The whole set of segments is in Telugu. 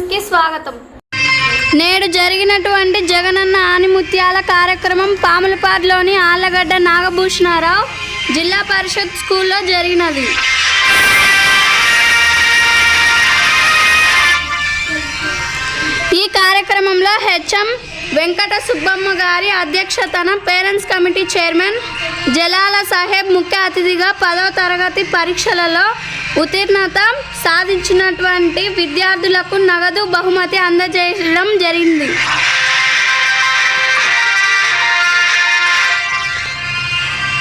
స్వాగతం. నేడు జరిగినటువంటి జగనన్న ఆనిముత్యాల కార్యక్రమం పాములపాడులోని ఆళ్ళగడ్డ నాగభూషణారావు జిల్లా పరిషత్ స్కూల్లో జరిగినది. ఈ కార్యక్రమంలో హెచ్ఎం వెంకట సుబ్బమ్మ గారి అధ్యక్షతన పేరెంట్స్ కమిటీ చైర్మన్ జలాల సాహెబ్ ముఖ్య అతిథిగా పదవ తరగతి పరీక్షలలో ఉత్తీర్ణత సాధించినటువంటి విద్యార్థులకు నగదు బహుమతి అందజేయడం జరిగింది.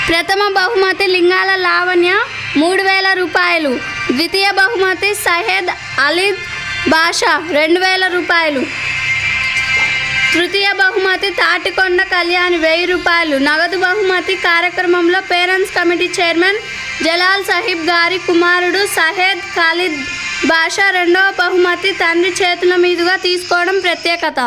ప్రథమ బహుమతి లింగాల లావణ్య మూడు వేల రూపాయలు. ద్వితీయ బహుమతి సహేద్ అలీద్ బాషా రెండు వేల రూపాయలు. తృతీయ బహుమతి తాటికొండ కళ్యాణి వెయ్యి రూపాయలు. నగదు బహుమతి కార్యక్రమంలో parents committee chairman Jalal Sahib గారి కుమారుడు సహేద్ ఖాలిద్ బాషా రెండవ బహుమతి తండ్రి చేతుల మీదుగా తీసుకోవడం ప్రత్యేకత.